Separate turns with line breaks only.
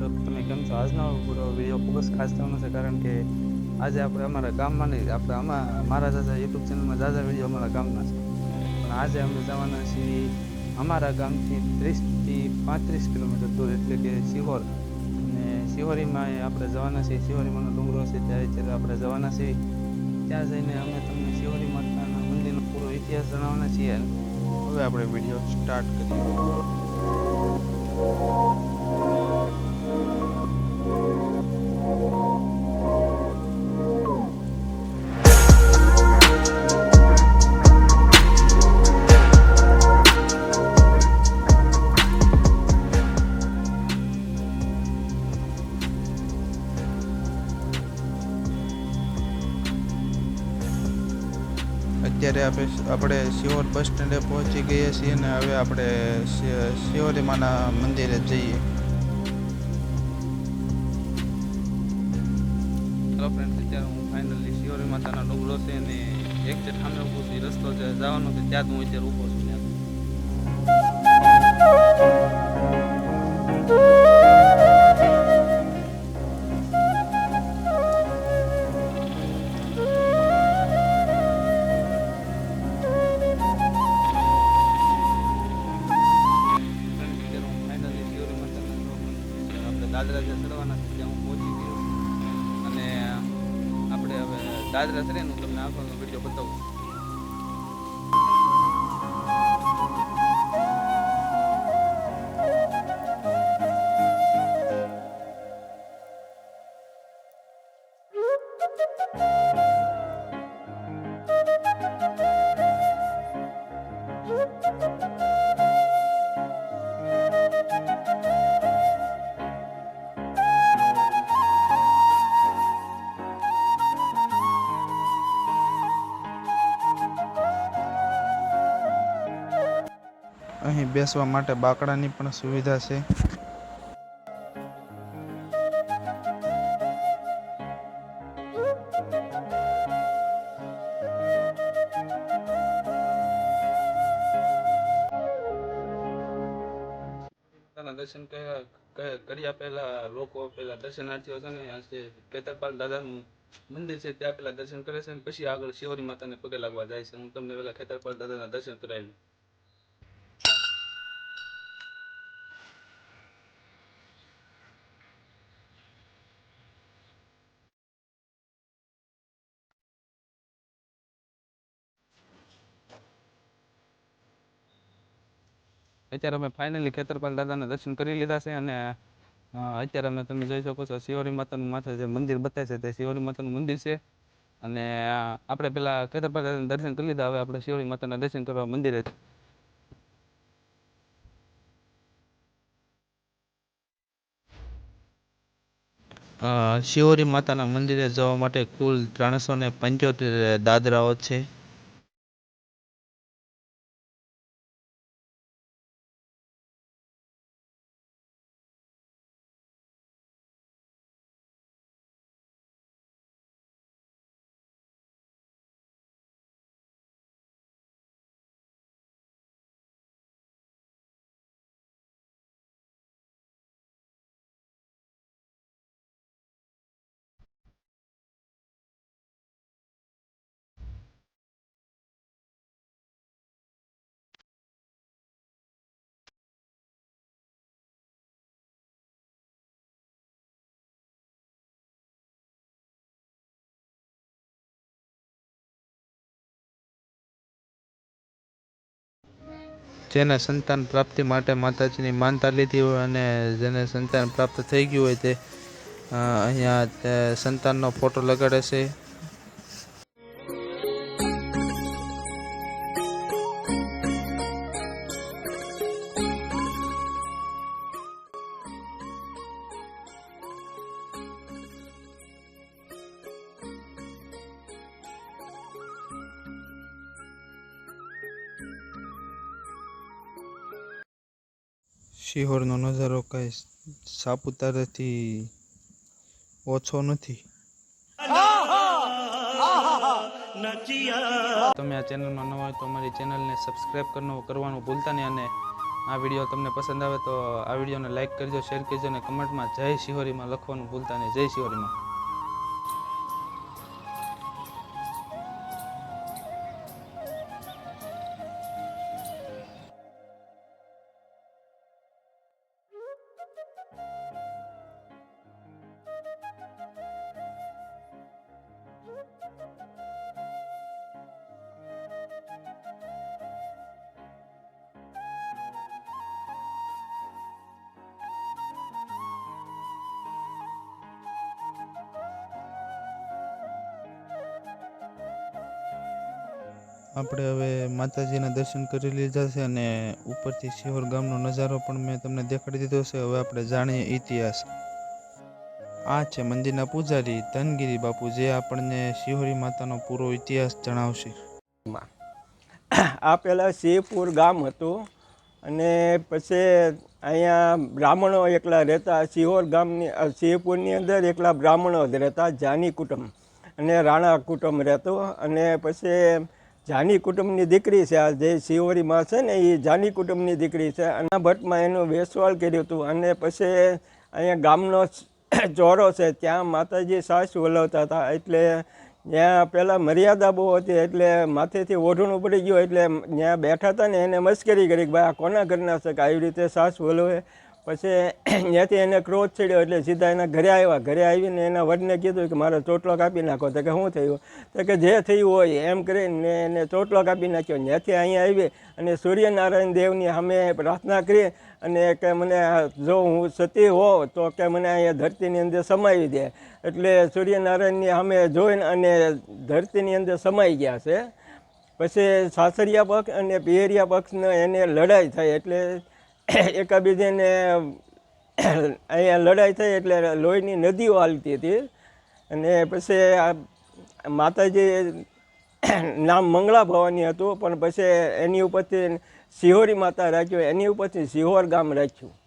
મિત્રો તમે કેમ છો? આજનો પૂરો વીડિયો ખૂબ જ ખાસ થવાનો છે કારણ કે આજે આપણે અમારા ગામમાં નહીં, આપણે આમાં મારા દાદા યુટ્યુબ ચેનલમાં દાદા વીડિયો અમારા ગામના છે. પણ આજે અમે જવાના છીએ અમારા ગામથી ત્રીસથી પાંત્રીસ કિલોમીટર દૂર, એટલે કે સિહોર અને સિહોરીમાં આપણે જવાના છીએ સિહોરીમાંનો ડુંગરો છે ત્યારે અત્યારે આપણે જવાના છીએ. ત્યાં જઈને અમે તમને શિવરી માતાના મંદિરનો પૂરો ઇતિહાસ જણાવવાના છીએ. હવે આપણે વીડિયો સ્ટાર્ટ કરીએ.
અત્યારે આપણે આપણે સિહોર બસ સ્ટેન્ડે પહોંચી ગયા છીએ અને હવે આપણે શિ- માના મંદિરે જઈએ.
હેલો ફ્રેન્ડ્સ અત્યારે હું ફાઇનલી શિવરી માતાના ડુંગરો છે અને એક જે સામે ઊભો રસ્તો છે, જવાનો છે, ત્યાં જ હું અત્યારે ઊભો છું. હવે છે ને હું તમને આખો વીડિયો બતાવું.
બેસવા માટે બાકડાની પણ સુવિધા છે.
દર્શન કર્યા ક- કર્યા પહેલા, લોકો પહેલા દર્શનાર્થીઓ છે ને કેતરપાલ દાદાનું મંદિર છે, ત્યાં પેલા દર્શન કરે છે અને પછી આગળ શિવરી માતાને પગે લાગવા જાય છે. હું તમને પહેલા ખેતરપાલ દાદાના દર્શન કરાવી અત્યારે અમે ફાઇનલી ખેતરપાલ દાદાના દર્શન કરી લીધા છે અને અત્યારે અમે તમે જોઈ શકો છો શિવરી માતાનું માથે જે મંદિર બતાવે છે તે શિવરી માતાનું મંદિર છે. અને આપણે પેલા ખેતરપાલ દાદાના દર્શન કરી લીધા, હવે આપણે શિવરી માતાના દર્શન કરવા મંદિરે
શિવરી માતાના મંદિરે જવા માટે કુલ ત્રણસો ને પંચોતેર દાદરાઓ છે. જેને સંતાન પ્રાપ્તિ માટે માતાજીની માનતા લીધી હોય અને જેને સંતાન પ્રાપ્ત થઈ ગયું હોય તે અહીંયા સંતાનનો ફોટો લગાડે છે. શિહોરનો નજારો કાંઈ સાપુતારાથી ઓછો નથી.
તમે આ ચેનલમાં નવા હોય તો અમારી ચેનલને સબસ્ક્રાઈબ કરવાનું ભૂલતા નહીં અને આ વીડિયો તમને પસંદ આવે તો આ વિડીયોને લાઈક કરજો, શેર કરજો અને કમેન્ટમાં જય શિહોરીમાં લખવાનું ભૂલતા નહીં. જય શિહોરીમાં.
આપણે હવે માતાજીના દર્શન કરી લીધા છે અને ઉપરથી શિહોર ગામનો નજારો પણ મેં તમને દેખાડી દીધો છે. હવે આપણે જાણીએ ઇતિહાસ. આ છે મંદિરના પૂજારી ધનગીરી બાપુ, જે આપણને શિહોરી માતાનો પૂરો ઇતિહાસ જણાવશે.
આ પહેલાં શિવપુર ગામ હતું અને પછી અહીંયા બ્રાહ્મણો એકલા રહેતા, શિહોર ગામની શિવપુરની અંદર એકલા બ્રાહ્મણો જ રહેતા, જાની કુટુંબ અને રાણા કુટુંબ રહેતો અને પછી જાની કુટુંબની દીકરી છે. આ જે શિવરીમાં છે ને એ જાની કુટુંબની દીકરી છે. આના ભટ્ટમાં એનું વેસવાળ કર્યું હતું અને પછી અહીંયા ગામનો ચોરો છે. ત્યાં માતાજી સાસ વલવતા હતા. એટલે ત્યાં પહેલાં મર્યાદા બહુ હતી. એટલે માથેથી ઓઢણું પડી ગયું. એટલે ત્યાં બેઠા હતા ને, એને મશ્કરી કરી કે, ભાઈ, આ કોના ઘરના છે? કે આવી રીતે સાસ વલવે પછી ત્યાંથી એને ક્રોધ ચડ્યો એટલે સીધા એના ઘરે આવ્યા. ઘરે આવીને એના વડને કીધું કે મારો ચોટલો કાપી નાખો. તો કે શું થયું? તો કે જે થયું હોય એમ કરીને એને ચોટલો કાપી નાખ્યો. ત્યાંથી અહીંયા આવી અને સૂર્યનારાયણ દેવની સામે પ્રાર્થના કરી અને કે મને જો હું સતી હોઉં તો કે મને અહીંયા ધરતીની અંદર સમાવી દે. એટલે સૂર્યનારાયણની સામે જોઈને અને ધરતીની અંદર સમાઈ ગયા છે. પછી સાસરિયા પક્ષ અને પિયરિયા પક્ષને એને લડાઈ થઈ એટલે એકાબીજાને અહીંયા લડાઈ થઈ એટલે લોહીની નદીઓ હાલતી હતી. અને પછી આ માતાજી નામ મંગળા ભવાની હતું, પણ પછી એની ઉપરથી સિહોરી માતા રાખ્યું, એની ઉપરથી સિહોર ગામ રાખ્યું.